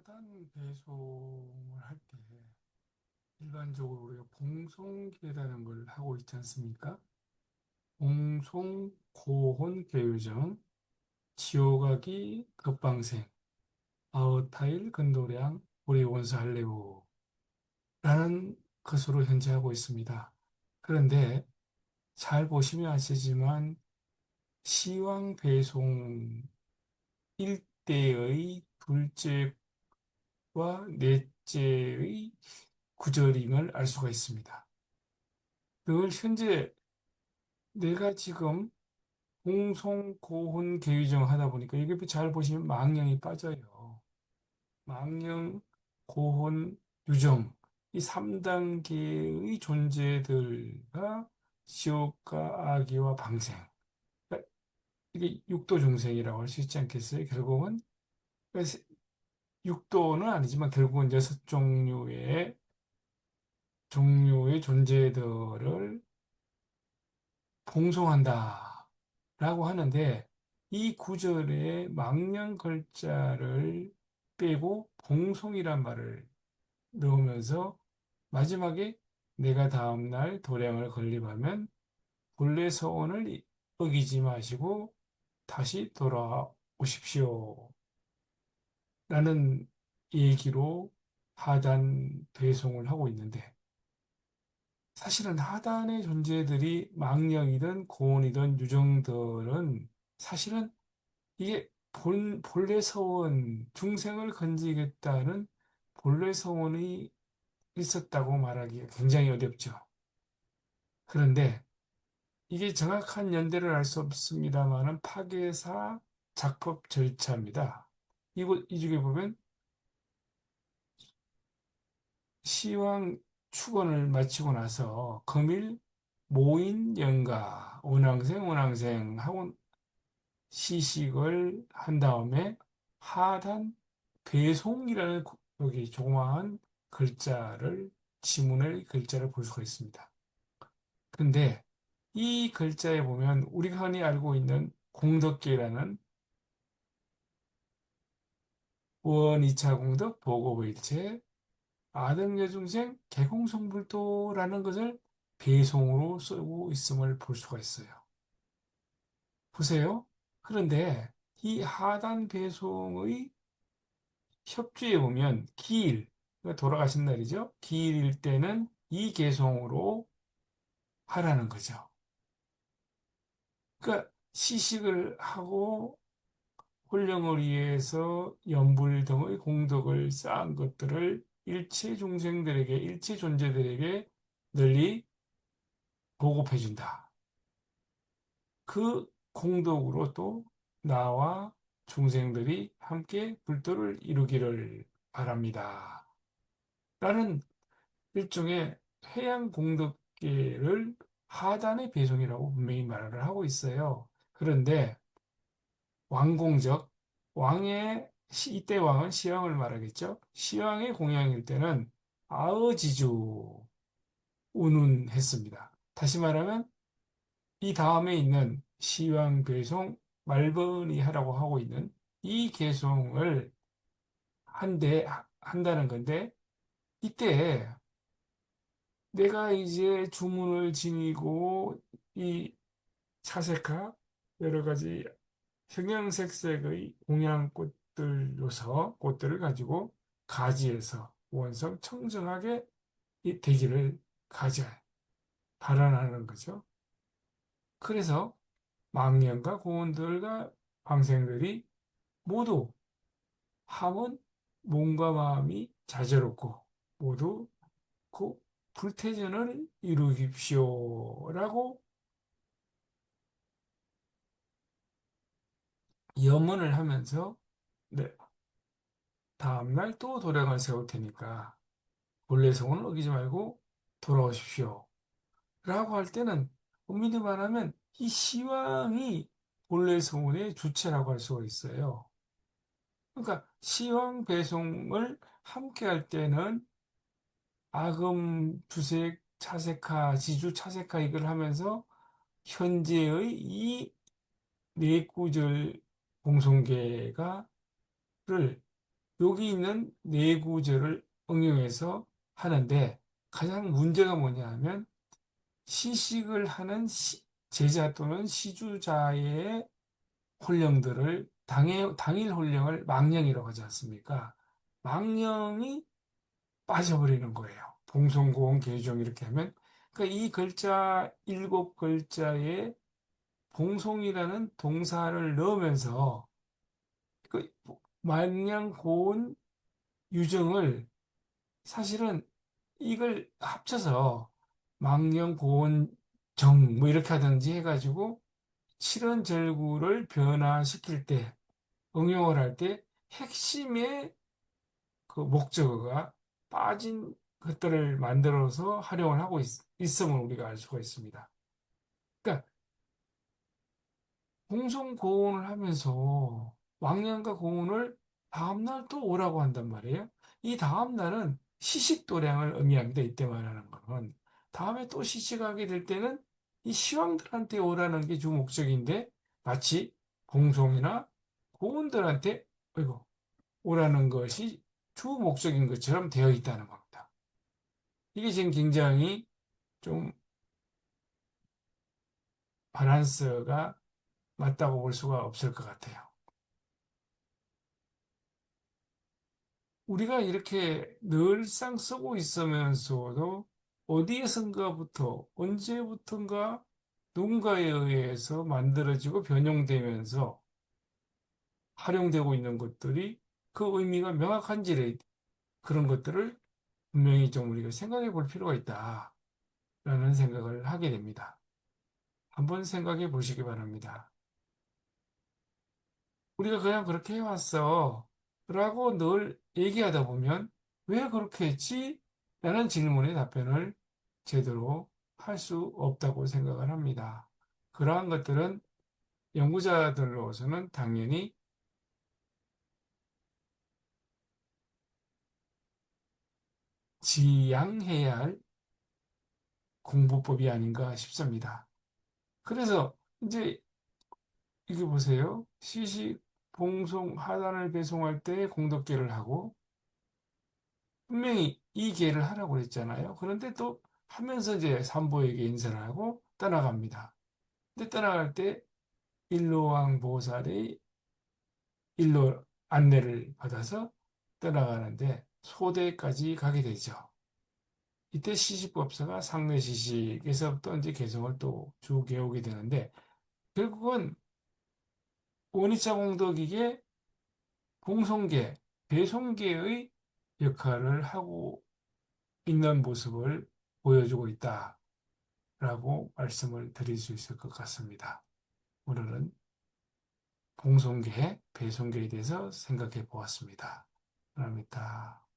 하단 배송을 할 때 일반적으로 우리가 봉송계라는 걸 하고 있지 않습니까? 봉송, 고혼, 계유정, 지오가기, 급방생, 아웃타일, 근도량, 우리 원수 할래우 라는 것으로 현재 하고 있습니다. 그런데 잘 보시면 아시지만 시황 배송 1대의 둘째 와 넷째의 구절임을 알 수가 있습니다. 그걸 현재 내가 지금 공송, 고혼, 계유정 하다 보니까 이게 잘 보시면 망령이 빠져요. 망령, 고혼, 유정 이 3단계의 존재들과 지옥과 아기와 방생 그러니까 이게 육도 중생이라고 할 수 있지 않겠어요? 결국은 그러니까 육도는 아니지만 결국은 여섯 종류의 종류의 존재들을 봉송한다 라고 하는데 이 구절에 망령 글자를 빼고 봉송이란 말을 넣으면서 마지막에 내가 다음날 도량을 건립하면 본래 서원을 어기지 마시고 다시 돌아오십시오. 라는 얘기로 하단 배송을 하고 있는데 사실은 하단의 존재들이 망령이든 고온이든 유정들은 사실은 이게 본, 본래 서원, 중생을 건지겠다는 본래 서원이 있었다고 말하기가 굉장히 어렵죠. 그런데 이게 정확한 연대를 알 수 없습니다만은 파괴사 작법 절차입니다. 이곳, 이 중에 보면 시황 축원을 마치고 나서 금일 모인 연가 원왕생 원왕생 하고 시식을 한 다음에 하단 배송이라는 여기 조그마한 글자를 지문의 글자를 볼 수가 있습니다. 근데 이 글자에 보면 우리가 흔히 알고 있는 공덕계라는 원 2차 공덕 보고일체 아등여중생 개공성불도라는 것을 배송으로 쓰고 있음을 볼 수가 있어요. 보세요. 그런데 이 하단 배송의 협주에 보면 기일, 그러니까 돌아가신 날이죠. 기일일 때는 이 개송으로 하라는 거죠. 그러니까 시식을 하고 혼령을 위해서 연불 등의 공덕을 쌓은 것들을 일체 중생들에게, 일체 존재들에게 널리 보급해 준다. 그 공덕으로 또 나와 중생들이 함께 불도를 이루기를 바랍니다. 라는 일종의 해양 공덕계를 하단의 배송이라고 분명히 말을 하고 있어요. 그런데 왕공적, 왕의 이때 왕은 시왕을 말하겠죠. 시왕의 공양일 때는 아어지주 운운했습니다. 다시 말하면 이 다음에 있는 시왕 배송 말번이 하라고 하고 있는 이 개송을 한대 한다는 건데 이때 내가 이제 주문을 지니고 이 차색화 여러 가지 형형색색의 공양꽃 꽃들로서 꽃들을 가지고 가지에서 원성 청정하게 이 대기를 가져 발현하는 거죠. 그래서 망령과 고원들과 방생들이 모두 함은 몸과 마음이 자재롭고 모두 그 불태전을 이루십시오라고 염원을 하면서 네. 다음날 또 도량을 세울 테니까 본래 성은 어기지 말고 돌아오십시오. 라고 할 때는 엄밀히 말하면 이 시황이 본래 성운의 주체라고 할 수가 있어요. 그러니까 시황 배송을 함께 할 때는 아금, 주색, 차색화, 지주, 차색화 이걸 하면서 현재의 이 네 구절 공송계가 를 여기 있는 네 구절을 응용해서 하는데 가장 문제가 뭐냐 하면 시식을 하는 시- 제자 또는 시주자의 혼령들을 당일, 당일 혼령을 망령이라고 하지 않습니까? 망령이 빠져버리는 거예요. 봉송고원 계종 이렇게 하면 그러니까 이 글자 일곱 글자에 봉송이라는 동사를 넣으면서 그 망령 고운 유정을 사실은 이걸 합쳐서 망령 고운 정 뭐 이렇게 하든지 해가지고 칠연절구를 변화시킬 때 응용을 할 때 핵심의 그 목적어가 빠진 것들을 만들어서 활용을 하고 있, 있음을 우리가 알 수가 있습니다. 그러니까 공성고온을 하면서 왕년과 고온을 다음날 또 오라고 한단 말이에요. 이 다음날은 시식도량을 의미합니다. 이때 말하는 거는. 다음에 또 시식하게 될 때는 이 시황들한테 오라는 게 주 목적인데 마치 공송이나 고온들한테 어이구, 오라는 것이 주 목적인 것처럼 되어 있다는 겁니다. 이게 지금 굉장히 좀 밸런스가 맞다고 볼 수가 없을 것 같아요. 우리가 이렇게 늘상 쓰고 있으면서도 어디에선가부터 언제부턴가 누군가에 의해서 만들어지고 변형되면서 활용되고 있는 것들이 그 의미가 명확한지 그런 것들을 분명히 좀 우리가 생각해 볼 필요가 있다 라는 생각을 하게 됩니다. 한번 생각해 보시기 바랍니다. 우리가 그냥 그렇게 해왔어. 라고 늘 얘기하다 보면 왜 그렇게 했지? 라는 질문에 답변을 제대로 할 수 없다고 생각을 합니다. 그러한 것들은 연구자들로서는 당연히 지양해야 할 공부법이 아닌가 싶습니다. 그래서 이제 이게 보세요. 시식, 봉송, 하단을 배송할 때 공덕계를 하고 분명히 이 계를 하라고 그랬잖아요. 그런데 또 하면서 이제 삼보에게 인사를 하고 떠나갑니다. 근데 떠나갈 때 일로왕 보살의 일로 안내를 받아서 떠나가는데 소대까지 가게 되죠. 이때 시식법사가 상내시식에서부터 이제 개성을 또 쭉 개오게 되는데 결국은 원위차 공덕이게 봉송계, 배송계의 역할을 하고 있는 모습을 보여주고 있다 라고 말씀을 드릴 수 있을 것 같습니다. 오늘은 봉송계, 배송계에 대해서 생각해 보았습니다. 감사합니다.